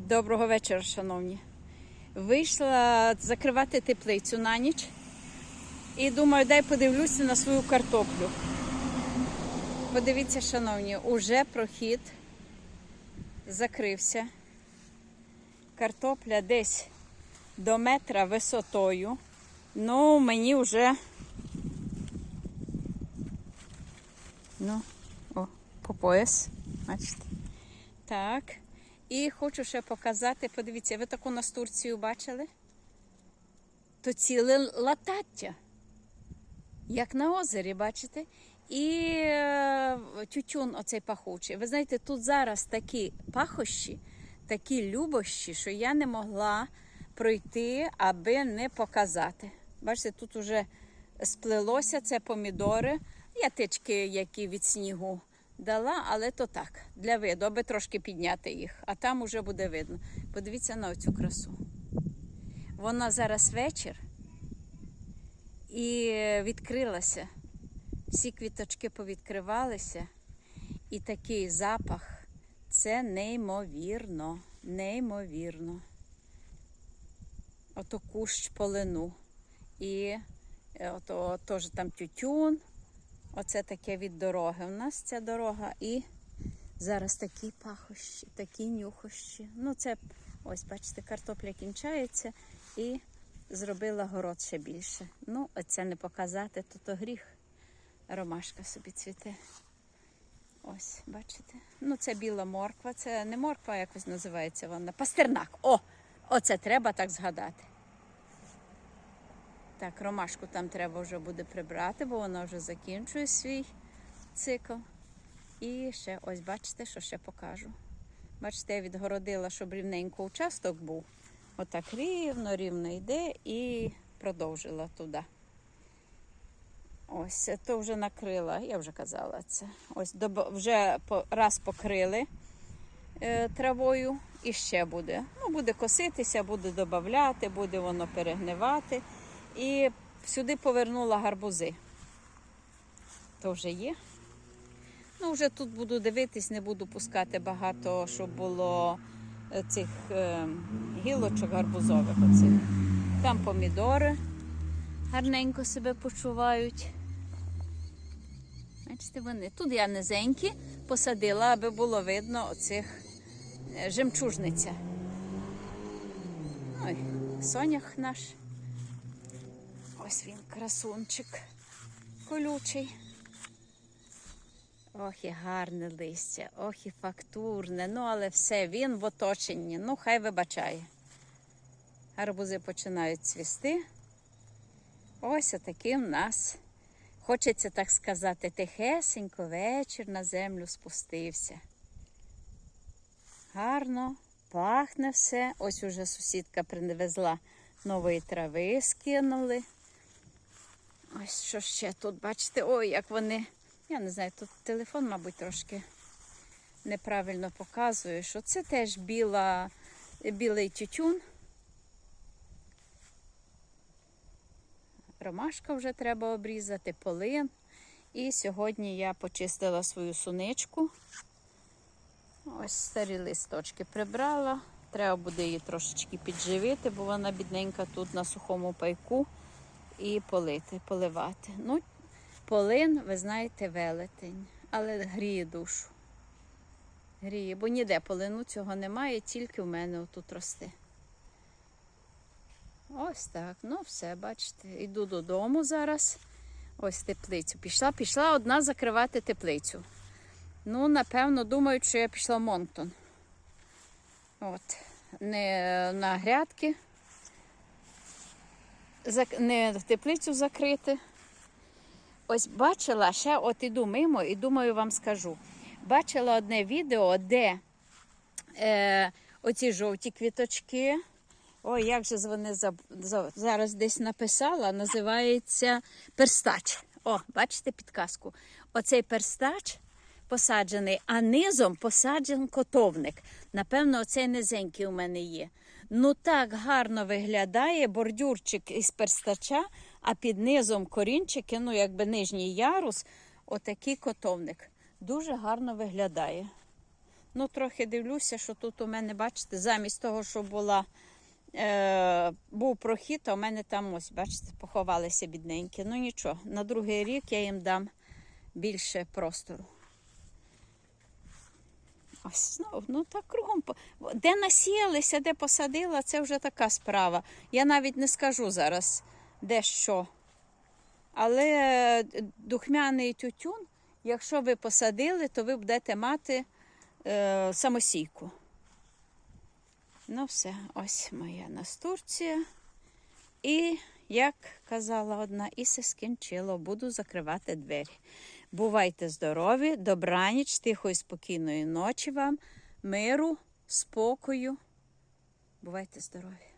Доброго вечора, шановні. Вийшла закривати теплицю на ніч і думаю, дай подивлюся на свою картоплю. Подивіться, шановні, уже прохід закрився. Картопля десь до метра висотою. Ну, мені вже. Ну, о, по пояс. Бачите? Так. І хочу ще показати, подивіться, ви таку настурцію бачили? То ціле латаття, як на озері, бачите? І е, тютюн оцей пахучий. Ви знаєте, тут зараз такі пахощі, такі любощі, що я не могла пройти, аби не показати. Бачите, тут уже сплелося це помідори, ятички, які від снігу дала, але то так, для виду, аби трошки підняти їх, а там уже буде видно. Подивіться на цю красу. Вона зараз вечір і відкрилася. Всі квіточки повідкривалися, і такий запах це неймовірно, неймовірно. Ото кущ полину. І е, ото теж там тютюн. Оце таке від дороги. У нас ця дорога і зараз такі пахощі, такі нюхощі. Ну, це ось, бачите, картопля кінчається і зробила город ще більше. Ну, оце не показати, то то гріх. Ромашка собі цвіте. Ось, бачите? Ну, це біла морква, це не морква, якось називається вона. Пастернак. О! Оце треба так згадати. Так, ромашку там треба вже буде прибрати, бо вона вже закінчує свій цикл. І ще, ось бачите, що ще покажу. Бачите, я відгородила, щоб рівненько участок був. Отак рівно, рівно йде і продовжила туди. Ось, то вже накрила, я вже казала це. Ось вже раз покрили е, травою і ще буде. Ну, буде коситися, буде додати, буде воно перегнивати. І сюди повернула гарбузи. То вже є. Ну, вже тут буду дивитись, не буду пускати багато, щоб було е, цих е, гілочок гарбузових. Оцих. Там помідори гарненько себе почувають. Бачите, вони. Тут я низенькі посадила, аби було видно оцих е, жемчужниця. Ой, сонях наш. Ось він, красунчик колючий. Ох, і гарне листя, ох, і фактурне. Ну, але все, він в оточенні. Ну, хай вибачає. Гарбузи починають цвісти. Ось отакий в нас. Хочеться так сказати, тихесенько вечір на землю спустився. Гарно, пахне все. Ось уже сусідка приневезла нової трави, скинули. Ось що ще тут, бачите, ой, як вони. Я не знаю, тут телефон, мабуть, трошки неправильно показує, що це теж біла, білий тютюн. Ромашка вже треба обрізати, полин. І сьогодні я почистила свою суничку. Ось старі листочки прибрала. Треба буде її трошечки підживити, бо вона бідненька тут на сухому пайку і полити, поливати. Ну, полин, ви знаєте, велетень, але гріє душу. Гріє, бо ніде полину цього немає, тільки в мене отут росте. Ось так. Ну, все, бачите. Йду додому зараз. Ось теплицю. Пішла, пішла одна закривати теплицю. Ну, напевно, думають, що я пішла в Монктон. От. Не на грядки, не теплицю закрити. Ось бачила, ще от іду мимо і думаю, вам скажу. Бачила одне відео, де е, оці жовті квіточки. Ой, як же вони зараз десь написала, називається перстач. О, бачите підказку. Оцей перстач посаджений, а низом посаджений котовник. Напевно, оцей низенький у мене є. Ну так гарно виглядає бордюрчик із перстача, а під низом корінчики, ну якби нижній ярус, отакий котовник. Дуже гарно виглядає. Ну, трохи дивлюся, що тут у мене, бачите, замість того, що була, е, був прохід, а у мене там ось, бачите, поховалися бідненькі. Ну нічого, на другий рік я їм дам більше простору. Ось знову, ну так кругом. Де насіялися, де посадила, це вже така справа. Я навіть не скажу зараз, де що. Але е, духмяний тютюн, якщо ви посадили, то ви будете мати е, самосійку. Ну, все, ось моя настурція. І, як казала одна, і все скінчило, буду закривати двері. Бувайте здорові, добраніч, тихої, спокійної ночі вам, миру, спокою. Бувайте здорові!